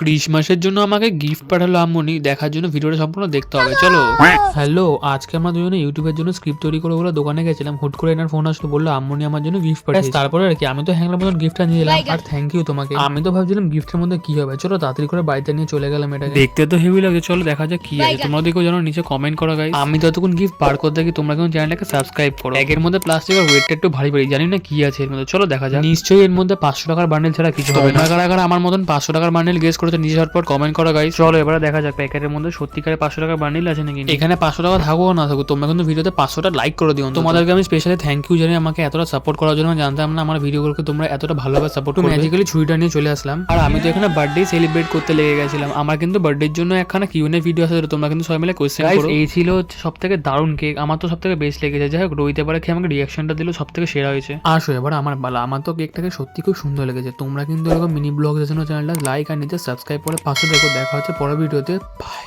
ক্রিসমাসের জন্য আমাকে গিফট পাঠালো আম্মনি দেখার জন্য ভিডিওটা সম্পূর্ণ দেখতে হবে চলো। হ্যালো আজকে আমরা দুজনে ইউটিউবের জন্য স্ক্রিপ্ট তৈরি করে বলে দোকানে গেছিলাম হুট করে এনার ফোন আসলো বলল আম্মনি আমার জন্য গিফট পাঠিয়েছে। তারপরে আর কি আমি তো হ্যাংলার মতন গিফটটা নিয়ে এলাম আর থ্যাংক ইউ তোমাকে। আমি তো ভাবছিলাম গিফটের মধ্যে কি হবে চলো তাড়াতাড়ি করে বাড়িতে নিয়ে চলে গেলাম এটা দেখতে তো হেভি লাগে চলো দেখা যাক কি আছে। তোমরা দেখো জানো নিচে কমেন্ট করো গাইস আমি ততক্ষণ গিফট বার করতে থাকি তোমরা কিন্তু চ্যানেলটাকে সাবস্ক্রাইব করো। একের মধ্যে প্লাস্টিকের ওয়েটটা একটু ভারী ভারী জানি না কি আছে এর মধ্যে। চলো দেখা যাক। নিশ্চয়ই এর মধ্যে পাঁচশো টাকার বান্ডেল ছাড়া কিছু হবে না। কারা কারা আমার মতন পাঁচশো টাকার বান্ডেল গেস করেছে নিজে ঝটপট কমেন্ট করা গাইস চলো এবারে দেখা যাক প্যাকেটের মধ্যে সত্যিকারে পাঁচশো টাকা বান্ডেল আছে নাকি? এখানে পাঁচশো টাকা থাকুক না থাকুক তোমরা কিন্তু ভিডিওতে পাঁচশোটা লাইক করে দিও তোমাদেরকে আমি স্পেশালি থ্যাংক ইউ জানি আমাকে এতটা সাপোর্ট করার জন্য জানতাম না আমার ভিডিওগুলোকে তোমরা এতটা ভালোভাবে সাপোর্ট করো ম্যাজিক্যালি ছুরিটা নিয়ে চলে আসলাম। আর আমি তো এখানে বার্থডে সেলিব্রেট করতে লেগে গেছিলাম। আমার কিন্তু বার্থডের জন্য একখানা কিউনে ভিডিও আছে তোমরা কিন্তু সবাই মিলে কোয়েশ্চেন করো। এই ছিল হচ্ছে সব থেকে দারুণ কেক আমার তো সব থেকে বেস্ট লেগেছে। যাই হোক রইতে পারে খেয়ে আমাকে রিয়াকশনটা দিল? সব থেকে সেরা হয়েছে। আসো এবার আমার বালা আমার তো কেকটাকে সত্যি খুব সুন্দর লেগেছে। তোমরা কিন্তু এরকম মিনি ব্লগ জন্য চ্যানেলটা লাইক আর নিচে সাবস্ক্রাইব করে পাশে দেখো। দেখা হচ্ছে পরের ভিডিওতে। বাই